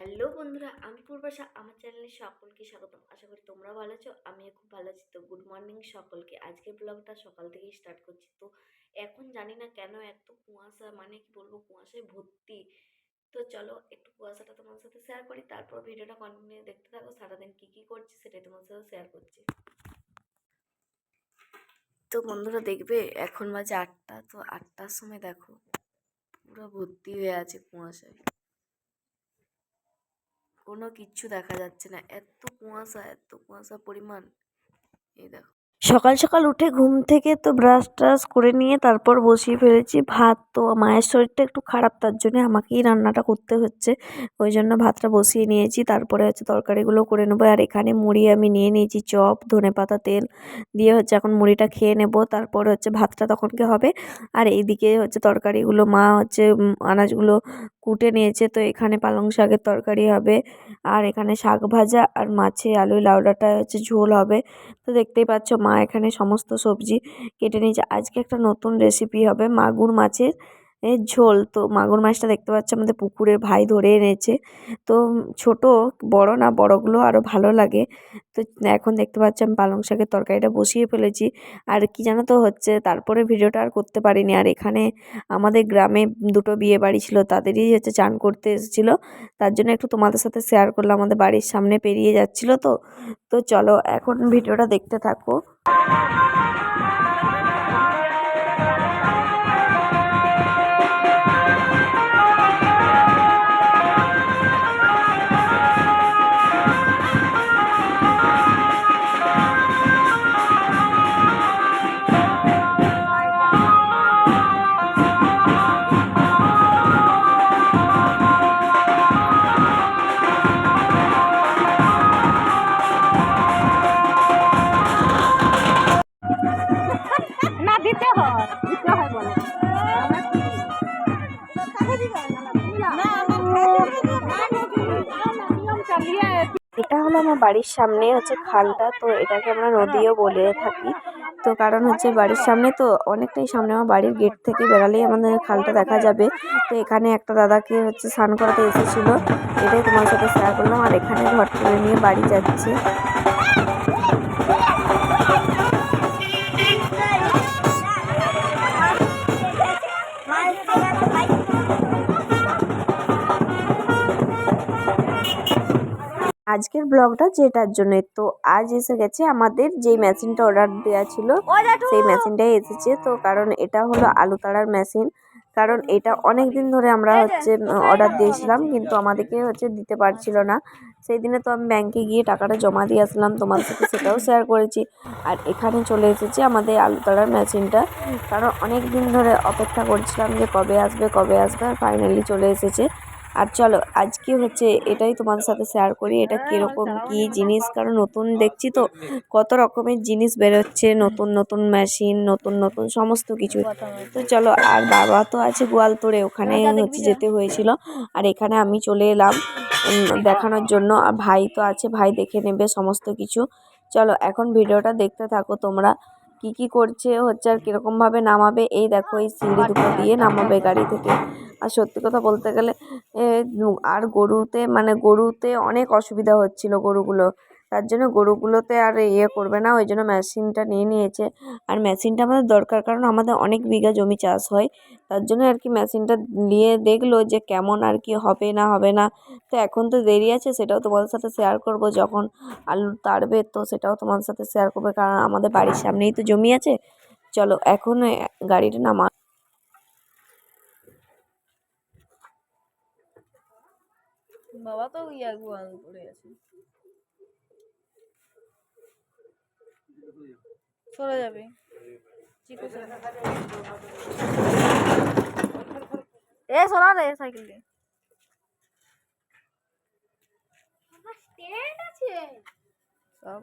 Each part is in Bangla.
হ্যালো বন্ধুরা, আমি পূর্বাশা, আমার চ্যানেলে সকলকে স্বাগতম। আশা করি তোমরা ভালো আছো, আমিও খুব ভালো আছি। তো গুড মর্নিং সকলকে। আজকের ব্লগটা সকাল থেকেই স্টার্ট করছি। তো এখন জানি না কেন এত কুয়াশা মানে কি বলব, কুয়াশায় ভর্তি। তো চলো একটু কুয়াশাটা তোমার সাথে শেয়ার করি, তারপর ভিডিওটা কন্টিনিউ দেখতে থাকো, সারাদিন কী কী করছি সেটাই তোমার সাথে শেয়ার করছি। তো বন্ধুরা দেখবে, এখন বাজে আটটা, তো আটটার সময় দেখো, পুরো ভর্তি হয়ে আছে কুয়াশায়। কোনো কিচ্ছু দেখা যাচ্ছে না। এত কুয়াশা এত কুয়াশা পরিমাণ। এই দেখো। সকাল সকাল উঠে ঘুম থেকে তো ব্রাশ ট্রাশ করে নিয়ে তারপর বসিয়ে ফেলেছি। ভাত তো মায়ের শরীরটা একটু খারাপ, তার জন্য আমাকেই রান্নাটা করতে হচ্ছে। ওই জন্য ভাতটা বসিয়ে নিয়েছি, তারপরে হচ্ছে তরকারিগুলো করে নেব। আর এখানে মুড়ি আমি নিয়ে নিয়েছি, চপ, ধনে পাতা, তেল দিয়ে হচ্ছে এখন মুড়িটা খেয়ে নেব। তারপর হচ্ছে ভাতটা তখনকে হবে? আর এইদিকে হচ্ছে তরকারিগুলো মা হচ্ছে আনাজগুলো কুটে নিয়েছে। তো এখানে পালং শাকের তরকারি হবে। আর এখানে শাক ভাজা আর মাছে আলু, লাউডাটা হচ্ছে ঝোল হবে। তো দেখতেই পাচ্ছ মা এখানে সমস্ত সবজি কেটে নিয়েছে। আজকে একটা নতুন রেসিপি হবে মাগুর মাছের। এ ঝোল তো মাগুর মাছটা দেখতে পাচ্ছ আমাদের পুকুরের ভাই ধরে এনেছে। তো ছোট, বড় না, বড়গুলো আরও ভালো লাগে। তো এখন দেখতে পাচ্ছ আমি পালং শাকের তরকারিটা বসিয়ে ফেলেছি। আর কি জানো তো হচ্ছে, তারপরে ভিডিওটা আর করতে পারিনি। আর এখানে আমাদের গ্রামে দুটো বিয়ে বাড়ি ছিল, তাদেরই হচ্ছে চান করতে এসেছিল। তার জন্য একটু তোমাদের সাথে শেয়ার করলাম, আমাদের বাড়ির সামনে পেরিয়ে যাচ্ছিল তো। তো চলো এখন ভিডিওটা দেখতে থাকো। এটা হলো আমার বাড়ির সামনে হচ্ছে খালটা, তো এটাকে আমরা নদীও বলে থাকি। তো কারণ হচ্ছে বাড়ির সামনে তো অনেকটাই সামনে, আমার বাড়ির গেট থেকে বেরালেই আমাদের খালটা দেখা যাবে। তো এখানে একটা দাদাকে হচ্ছে স্নান করাতে এসেছিল। এটাই তোমার সাথে শেয়ার করলাম। আর এখানে ঘর তুলে নিয়ে বাড়ি যাচ্ছে। আজকের ব্লগটা যেটার জন্য। তো আজ এসে গেছে আমাদের যেই মেশিনটা অর্ডার দেওয়া ছিল সেই মেশিনটাই এসেছে। তো কারণ এটা হলো আলু তাড়ার মেশিন। কারণ এটা অনেক দিন ধরে আমরা হচ্ছে অর্ডার দিয়েছিলাম কিন্তু আমাদেরকে হচ্ছে দিতে পারছিল না। সেই দিনে তো আমি ব্যাংকে গিয়ে টাকাটা জমা দিয়ে আসলাম তোমার সাথে সেটাও শেয়ার করেছি। আর এখানে চলে এসেছে আমাদের আলু তাড়ার মেশিনটা। কারণ অনেক দিন ধরে অপেক্ষা করছিলাম যে কবে আসবে কবে আসবে আর ফাইনালি চলে এসেছে। আর চলো আজকে হচ্ছে এটাই তোমাদের সাথে শেয়ার করি এটা কীরকম কী জিনিস? কারণ নতুন দেখছি তো কত রকমের জিনিস বেরোচ্ছে নতুন নতুন মেশিন নতুন নতুন সমস্ত কিছু। তো চলো আর বাবা তো আছে গোয়ালতোড়ে ওখানে হচ্ছে যেতে হয়েছিল। আর এখানে আমি চলে এলাম দেখানোর জন্য। আর ভাই তো আছে ভাই দেখে নেবে সমস্ত কিছু। চলো এখন ভিডিওটা দেখতে থাকো তোমরা। কি কি করছে, হচ্ছে আর কীরকমভাবে নামাবে, এই দেখো, এই সিঁড়ি দুটো দিয়ে নামাবে গাড়ি থেকে। আর সত্যি কথা বলতে গেলে আর গরুতে মানে গরুতে অনেক অসুবিধা হচ্ছিল গরুগুলো। তার জন্য গরুগুলোতে আর ইয়ে করবে না, ওই জন্য মেশিনটা নিয়ে নিয়েছে। আর মেশিনটা আমাদের দরকার, কারণ আমাদের অনেক বিঘা জমি চাষ হয়। তার জন্য আর কি মেশিনটা নিয়ে দেখল যে কেমন আর কি হবে না হবে না। তো এখন তো দেরি আছে, সেটাও তোমাদের সাথে শেয়ার করব। যখন আলু তাড়বে তো সেটাও তোমাদের সাথে শেয়ার করবে, কারণ আমাদের বাড়ির সামনেই তো জমি আছে। চলো, এখন গাড়িটা নামা। বাবা তো ইয়া পড়ে আছে। সরে যাবে। এ সোনা রে সাইকেল দিয়ে। সব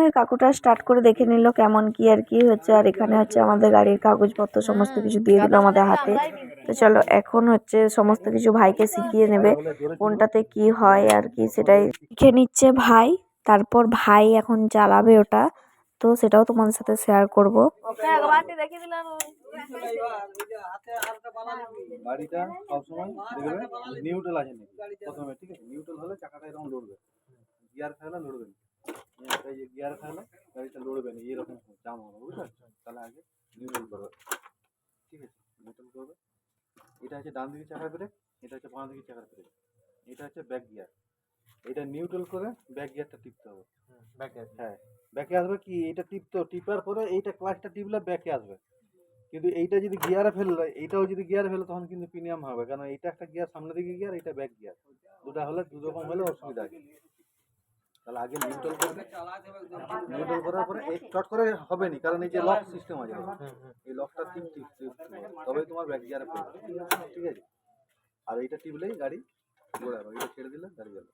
এখানে কাকুটা স্টার্ট করে দেখে নিল কেমন কি আর কি হচ্ছে। আর এখানে হচ্ছে আমাদের গাড়ির কাগজপত্র সমস্ত কিছু দিয়ে দিল আমাদের হাতে। তো চলো এখন হচ্ছে সমস্ত কিছু ভাইকে শিখিয়ে নেবে কোনটাতে কি হয় আর কি সেটাই শিখে নিচ্ছে ভাই। তারপর ভাই এখন চালাবে ওটা তো সেটাও তোমাদের সাথে শেয়ার করব। গাড়িটা সবসময় নিউট্রাল আছে প্রথমে ঠিক আছে? নিউট্রাল হলে চাকাটা এরকম লড়বে। গিয়ার ফেলা লড়বে। যে গিয়ার ফেলা গাড়িটা লড়বে না এরকম জাম হবে বুঝতে পারছ তাহলে আগে নিউট্রাল করবে। ঠিক আছে নিউট্রাল করবে। এটা হচ্ছে ডান দিকে চাকার ব্রেক এটা হচ্ছে বাঁ দিকে চাকার ব্রেক এটা হচ্ছে ব্যাক গিয়ার এটা নিউট্রাল করে ব্যাক গিয়ারটা টিপতে হবে। ব্যাক হ্যাঁ ব্যাকে আসবে কি? এটা টিপতো টিপার পরে এইটা ক্লাচটা টিপলে ব্যাকে আসবে। কিন্তু এইটা যদি গিয়ারে ফেললে এইটাও যদি গিয়ারে ফেলে তখন কিন্তু প্রিমিয়াম হবে। কারণ এইটা একটা গিয়ার সামনের দিকে গিয়ার এটা ব্যাক গিয়ার দুটা হলে দু রকম হলে অসুবিধা আছে। তাহলে আগে নিউট্রাল করবে নিউট্রাল করার পরে এই চট করে হবে না কারণ এই যে লক সিস্টেম আছে। এই লকটা টিপ টিপ তবেই তোমার ব্যাক গিয়ারে ফেলবে ঠিক আছে? আর এইটা টিপলেই গাড়ি ঘোরাবে এটা ছেড়ে দিলে গাড়ি গেল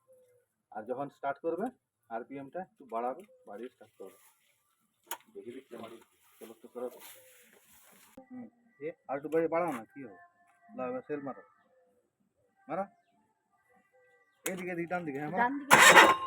আর যখন স্টার্ট করবে আরপিএমটা একটু বাড়াবে বাড়িয়ে স্টার্ট করবে। দেখে দিচ্ছি আমার চলো তো করো হুম এ আর একটু বাড়ি বাড়াও না কি হবে? লাভ সেল মারো। মারা। এদিকে এদিকে ডান দিকে হ্যাঁ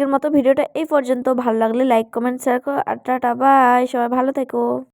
আজকের মতো ভিডিওটা এই পর্যন্ত। ভালো লাগলে লাইক কমেন্ট শেয়ার করো। আর টাটা বাই সবাই ভালো থেকো।